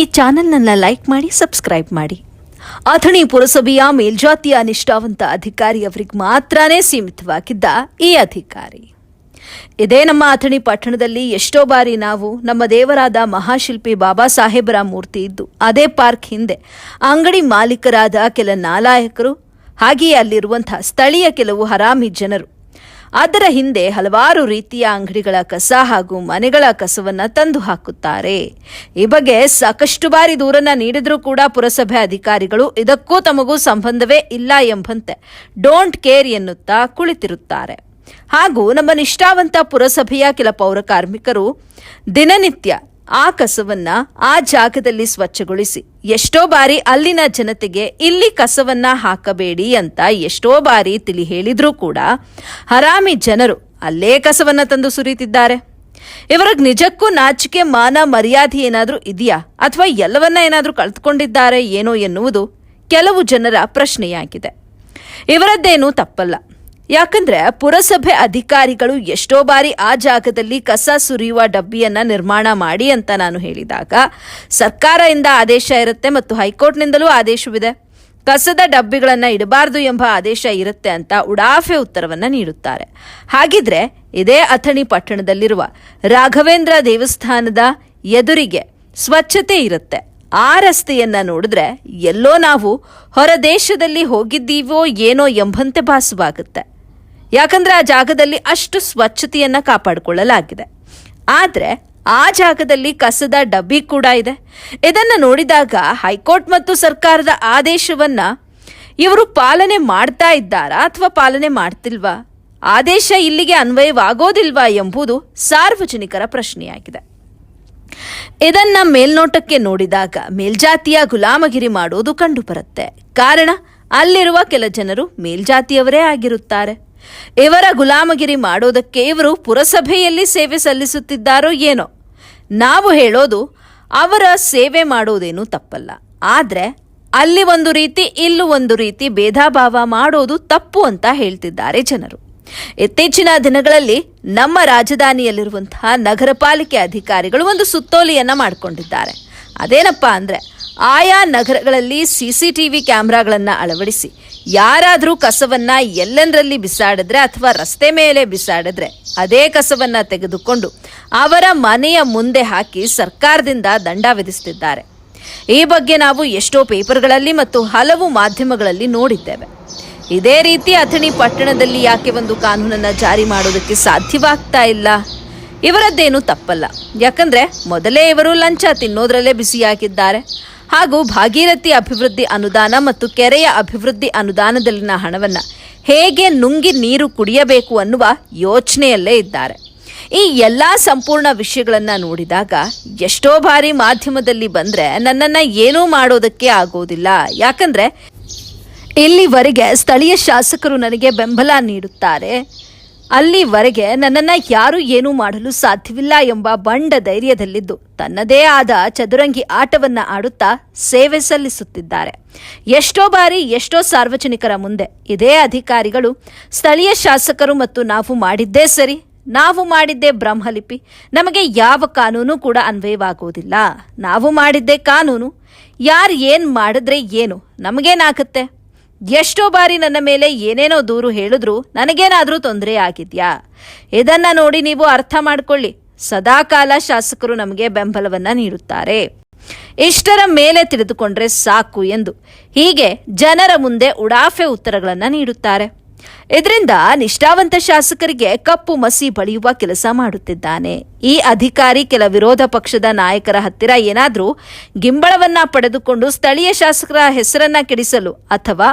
ಈ ಚಾನೆಲ್ನನ್ನು ಲೈಕ್ ಮಾಡಿ, ಸಬ್ಸ್ಕ್ರೈಬ್ ಮಾಡಿ. ಅಥಣಿ ಪುರಸಭೆಯ ಮೇಲ್ಜಾತಿಯ ನಿಷ್ಠಾವಂತ ಅಧಿಕಾರಿಯವರಿಗೆ ಮಾತ್ರನೇ ಸೀಮಿತವಾಗಿದ್ದ ಈ ಅಧಿಕಾರಿ. ಇದೇ ನಮ್ಮ ಅಥಣಿ ಪಟ್ಟಣದಲ್ಲಿ ಎಷ್ಟೋ ಬಾರಿ ನಾವು ನಮ್ಮ ದೇವರಾದ ಮಹಾಶಿಲ್ಪಿ ಬಾಬಾ ಸಾಹೇಬರ ಮೂರ್ತಿ ಇದ್ದು, ಅದೇ ಪಾರ್ಕ್ ಹಿಂದೆ ಅಂಗಡಿ ಮಾಲೀಕರಾದ ಕೆಲ ನಾಲಾಯಕರು, ಹಾಗೆಯೇ ಅಲ್ಲಿರುವಂತಹ ಸ್ಥಳೀಯ ಕೆಲವು ಹರಾಮಿ ಜನರು ಅದರ ಹಿಂದೆ ಹಲವಾರು ರೀತಿಯ ಅಂಗಡಿಗಳ ಕಸ ಹಾಗೂ ಮನೆಗಳ ಕಸವನ್ನ ತಂದು ಹಾಕುತ್ತಾರೆ. ಈ ಬಗ್ಗೆ ಸಾಕಷ್ಟು ಬಾರಿ ದೂರನ್ನ ನೀಡಿದ್ರೂ ಕೂಡ ಪುರಸಭೆ ಅಧಿಕಾರಿಗಳು ಇದಕ್ಕೂ ತಮಗೂ ಸಂಬಂಧವೇ ಇಲ್ಲ ಎಂಬಂತೆ ಡೋಂಟ್ ಕೇರ್ ಎನ್ನುತ್ತಾ ಕುಳಿತಿರುತ್ತಾರೆ. ಹಾಗೂ ನಮ್ಮ ನಿಷ್ಠಾವಂತ ಪುರಸಭೆಯ ಕೆಲ ಪೌರ ಕಾರ್ಮಿಕರು ದಿನನಿತ್ಯ ಆ ಕಸವನ್ನ ಆ ಜಾಗದಲ್ಲಿ ಸ್ವಚ್ಛಗೊಳಿಸಿ. ಎಷ್ಟೋ ಬಾರಿ ಅಲ್ಲಿನ ಜನತೆಗೆ ಇಲ್ಲಿ ಕಸವನ್ನ ಹಾಕಬೇಡಿ ಅಂತ ಎಷ್ಟೋ ಬಾರಿ ತಿಳಿ ಹೇಳಿದ್ರೂ ಕೂಡ ಹರಾಮಿ ಜನರು ಅಲ್ಲೇ ಕಸವನ್ನ ತಂದು ಸುರಿತಿದ್ದಾರೆ. ಇವರಿಗೆ ನಿಜಕ್ಕೂ ನಾಚಿಕೆ, ಮಾನ, ಮರ್ಯಾದೆ ಏನಾದರೂ ಇದೆಯಾ? ಅಥವಾ ಎಲ್ಲವನ್ನ ಏನಾದರೂ ಕಳೆದುಕೊಂಡಿದ್ದಾರೆ, ಏನೋ ಎನ್ನುವುದು? ಕೆಲವು ಜನರ ಪ್ರಶ್ನೆಯಾಗಿದೆ. ಇವರದ್ದೇನೂ ತಪ್ಪಲ್ಲ. ಯಾಕಂದ್ರೆ ಪುರಸಭೆ ಅಧಿಕಾರಿಗಳು ಎಷ್ಟೋ ಬಾರಿ ಆ ಜಾಗದಲ್ಲಿ ಕಸ ಸುರಿಯುವ ಡಬ್ಬಿಯನ್ನ ನಿರ್ಮಾಣ ಮಾಡಿ ಅಂತ ನಾನು ಹೇಳಿದಾಗ ಸರ್ಕಾರದಿಂದ ಆದೇಶ ಇರುತ್ತೆ ಮತ್ತು ಹೈಕೋರ್ಟ್ನಿಂದಲೂ ಆದೇಶವಿದೆ. ಕಸದ ಡಬ್ಬಿಗಳನ್ನು ಇಡಬಾರದು ಎಂಬ ಆದೇಶ ಇರುತ್ತೆ ಅಂತ ಉಡಾಫೆ ಉತ್ತರವನ್ನು ನೀಡುತ್ತಾರೆ. ಹಾಗಿದ್ರೆ ಇದೇ ಅಥಣಿ ಪಟ್ಟಣದಲ್ಲಿರುವ ರಾಘವೇಂದ್ರ ದೇವಸ್ಥಾನದ ಎದುರಿಗೆ ಸ್ವಚ್ಛತೆ ಇರುತ್ತೆ. ಆ ರಸ್ತೆಯನ್ನ ನೋಡಿದ್ರೆ ಎಲ್ಲೋ ನಾವು ಹೊರ ದೇಶದಲ್ಲಿ ಹೋಗಿದ್ದೀವೋ ಏನೋ ಎಂಬಂತೆ ಭಾಸವಾಗುತ್ತೆ. ಯಾಕಂದ್ರೆ ಆ ಜಾಗದಲ್ಲಿ ಅಷ್ಟು ಸ್ವಚ್ಛತೆಯನ್ನು ಕಾಪಾಡಿಕೊಳ್ಳಲಾಗಿದೆ. ಆದರೆ ಆ ಜಾಗದಲ್ಲಿ ಕಸದ ಡಬ್ಬಿ ಕೂಡ ಇದೆ. ಇದನ್ನು ನೋಡಿದಾಗ ಹೈಕೋರ್ಟ್ ಮತ್ತು ಸರ್ಕಾರದ ಆದೇಶವನ್ನ ಇವರು ಪಾಲನೆ ಮಾಡ್ತಾ ಇದ್ದಾರಾ ಅಥವಾ ಪಾಲನೆ ಮಾಡ್ತಿಲ್ವಾ? ಆದೇಶ ಇಲ್ಲಿಗೆ ಅನ್ವಯವಾಗೋದಿಲ್ವಾ ಎಂಬುದು ಸಾರ್ವಜನಿಕರ ಪ್ರಶ್ನೆಯಾಗಿದೆ. ಇದನ್ನ ಮೇಲ್ನೋಟಕ್ಕೆ ನೋಡಿದಾಗ ಮೇಲ್ಜಾತಿಯ ಗುಲಾಮಗಿರಿ ಮಾಡೋದು ಕಂಡುಬರುತ್ತೆ. ಕಾರಣ ಅಲ್ಲಿರುವ ಕೆಲ ಜನರು ಮೇಲ್ಜಾತಿಯವರೇ ಆಗಿರುತ್ತಾರೆ. ಇವರ ಗುಲಾಮಗಿರಿ ಮಾಡೋದಕ್ಕೆ ಇವರು ಪುರಸಭೆಯಲ್ಲಿ ಸೇವೆ ಸಲ್ಲಿಸುತ್ತಿದ್ದಾರೋ ಏನೋ? ನಾವು ಹೇಳೋದು ಅವರ ಸೇವೆ ಮಾಡೋದೇನು ತಪ್ಪಲ್ಲ. ಆದ್ರೆ ಅಲ್ಲಿ ಒಂದು ರೀತಿ, ಇಲ್ಲೂ ಒಂದು ರೀತಿ ಭೇದಾಭಾವ ಮಾಡೋದು ತಪ್ಪು ಅಂತ ಹೇಳ್ತಿದ್ದಾರೆ ಜನರು. ಇತ್ತೀಚಿನ ದಿನಗಳಲ್ಲಿ ನಮ್ಮ ರಾಜಧಾನಿಯಲ್ಲಿರುವಂತಹ ನಗರ ಪಾಲಿಕೆ ಅಧಿಕಾರಿಗಳು ಒಂದು ಸುತ್ತೋಲೆಯನ್ನ ಮಾಡಿಕೊಂಡಿದ್ದಾರೆ. ಅದೇನಪ್ಪಾ ಅಂದ್ರೆ ಆಯಾ ನಗರಗಳಲ್ಲಿ ಸಿಸಿಟಿವಿ ಕ್ಯಾಮ್ರಾಗಳನ್ನ ಅಳವಡಿಸಿ ಯಾರಾದರೂ ಕಸವನ್ನ ಎಲ್ಲೆಂದರಲ್ಲಿ ಬಿಸಾಡಿದ್ರೆ ಅಥವಾ ರಸ್ತೆ ಮೇಲೆ ಬಿಸಾಡಿದ್ರೆ ಅದೇ ಕಸವನ್ನ ತೆಗೆದುಕೊಂಡು ಅವರ ಮನೆಯ ಮುಂದೆ ಹಾಕಿ ಸರ್ಕಾರದಿಂದ ದಂಡ ವಿಧಿಸುತ್ತಿದ್ದಾರೆ ಈ ಬಗ್ಗೆ ನಾವು ಎಷ್ಟೋ ಪೇಪರ್ಗಳಲ್ಲಿ ಮತ್ತು ಹಲವು ಮಾಧ್ಯಮಗಳಲ್ಲಿ ನೋಡಿದ್ದೇವೆ. ಇದೇ ರೀತಿ ಅಥಣಿ ಪಟ್ಟಣದಲ್ಲಿ ಯಾಕೆ ಒಂದು ಕಾನೂನನ್ನ ಜಾರಿ ಮಾಡೋದಕ್ಕೆ ಸಾಧ್ಯವಾಗ್ತಾ ಇಲ್ಲ? ಇವರದ್ದೇನು ತಪ್ಪಲ್ಲ. ಯಾಕಂದ್ರೆ ಮೊದಲೇ ಇವರು ಲಂಚ ತಿನ್ನೋದ್ರಲ್ಲೇ ಬಿಸಿಯಾಗಿದ್ದಾರೆ. ಹಾಗೂ ಭಾಗೀರಥಿ ಅಭಿವೃದ್ಧಿ ಅನುದಾನ ಮತ್ತು ಕೆರೆಯ ಅಭಿವೃದ್ಧಿ ಅನುದಾನದಲ್ಲಿನ ಹಣವನ್ನು ಹೇಗೆ ನುಂಗಿ ನೀರು ಕುಡಿಯಬೇಕು ಅನ್ನುವ ಯೋಚನೆಯಲ್ಲೇ ಇದ್ದಾರೆ. ಈ ಎಲ್ಲ ಸಂಪೂರ್ಣ ವಿಷಯಗಳನ್ನು ನೋಡಿದಾಗ ಎಷ್ಟೋ ಬಾರಿ ಮಾಧ್ಯಮದಲ್ಲಿ ಬಂದ್ರೆ ನನ್ನನ್ನು ಏನೂ ಮಾಡೋದಕ್ಕೆ ಆಗೋದಿಲ್ಲ. ಯಾಕಂದ್ರೆ ಇಲ್ಲಿವರೆಗೆ ಸ್ಥಳೀಯ ಶಾಸಕರು ನನಗೆ ಬೆಂಬಲ ನೀಡುತ್ತಾರೆ. ಅಲ್ಲಿವರೆಗೆ ನನ್ನನ್ನ ಯಾರು ಏನೂ ಮಾಡಲು ಸಾಧ್ಯವಿಲ್ಲ ಎಂಬ ಬಂಡ ಧೈರ್ಯದಲ್ಲಿದ್ದು ತನ್ನದೇ ಆದ ಚದುರಂಗಿ ಆಟವನ್ನ ಆಡುತ್ತಾ ಸೇವೆ ಸಲ್ಲಿಸುತ್ತಿದ್ದಾರೆ. ಎಷ್ಟೋ ಬಾರಿ, ಎಷ್ಟೋ ಸಾರ್ವಜನಿಕರ ಮುಂದೆ ಇದೇ ಅಧಿಕಾರಿಗಳು, ಸ್ಥಳೀಯ ಶಾಸಕರು ಮತ್ತು ನಾವು ಮಾಡಿದ್ದೇ ಸರಿ, ನಾವು ಮಾಡಿದ್ದೇ ಬ್ರಹ್ಮಲಿಪಿ, ನಮಗೆ ಯಾವ ಕಾನೂನು ಕೂಡ ಅನ್ವಯವಾಗುವುದಿಲ್ಲ. ನಾವು ಮಾಡಿದ್ದೇ ಕಾನೂನು, ಯಾರು ಏನ್ ಮಾಡಿದ್ರೆ ಏನು, ನಮಗೇನಾಗತ್ತೆ? ಎಷ್ಟೋ ಬಾರಿ ನನ್ನ ಮೇಲೆ ಏನೇನೋ ದೂರು ಹೇಳಿದ್ರು ನನಗೇನಾದರೂ ತೊಂದರೆ ಆಗಿದ್ಯಾ? ಇದನ್ನ ನೋಡಿ ನೀವು ಅರ್ಥ ಮಾಡ್ಕೊಳ್ಳಿ. ಸದಾಕಾಲ ಶಾಸಕರು ನಮಗೆ ಬೆಂಬಲವನ್ನ ನೀಡುತ್ತಾರೆ. ಇಷ್ಟರ ಮೇಲೆ ತಿಳಿದುಕೊಂಡ್ರೆ ಸಾಕು ಎಂದು ಹೀಗೆ ಜನರ ಮುಂದೆ ಉಡಾಫೆ ಉತ್ತರಗಳನ್ನು ನೀಡುತ್ತಾರೆ. ಇದರಿಂದ ನಿಷ್ಠಾವಂತ ಶಾಸಕರಿಗೆ ಕಪ್ಪು ಮಸಿ ಬಳಿಯುವ ಕೆಲಸ ಮಾಡುತ್ತಿದ್ದಾನೆ. ಈ ಅಧಿಕಾರಿ ಕೆಲ ವಿರೋಧ ಪಕ್ಷದ ನಾಯಕರ ಹತ್ತಿರ ಏನಾದರೂ ಗಿಂಬಳವನ್ನ ಪಡೆದುಕೊಂಡು ಸ್ಥಳೀಯ ಶಾಸಕರ ಹೆಸರನ್ನ ಕೆಡಿಸಲು ಅಥವಾ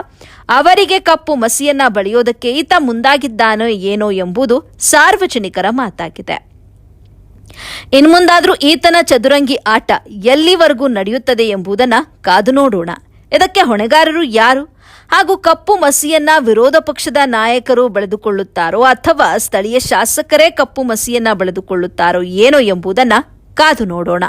ಅವರಿಗೆ ಕಪ್ಪು ಮಸಿಯನ್ನ ಬಳಿಯೋದಕ್ಕೆ ಈತ ಮುಂದಾಗಿದ್ದಾನೋ ಏನೋ ಎಂಬುದು ಸಾರ್ವಜನಿಕರ ಮಾತಾಗಿದೆ. ಇನ್ಮುಂದಾದರೂ ಈತನ ಚದುರಂಗಿ ಆಟ ಎಲ್ಲಿವರೆಗೂ ನಡೆಯುತ್ತದೆ ಎಂಬುದನ್ನ ಕಾದು ನೋಡೋಣ. ಇದಕ್ಕೆ ಹೊಣೆಗಾರರು ಯಾರು? ಹಾಗೂ ಕಪ್ಪು ಮಸಿಯನ್ನ ವಿರೋಧ ಪಕ್ಷದ ನಾಯಕರು ಬೆಳೆದುಕೊಳ್ಳುತ್ತಾರೋ ಅಥವಾ ಸ್ಥಳೀಯ ಶಾಸಕರೇ ಕಪ್ಪು ಮಸಿಯನ್ನ ಬೆಳೆದುಕೊಳ್ಳುತ್ತಾರೋ ಏನೋ ಎಂಬುದನ್ನು ಕಾದು ನೋಡೋಣ.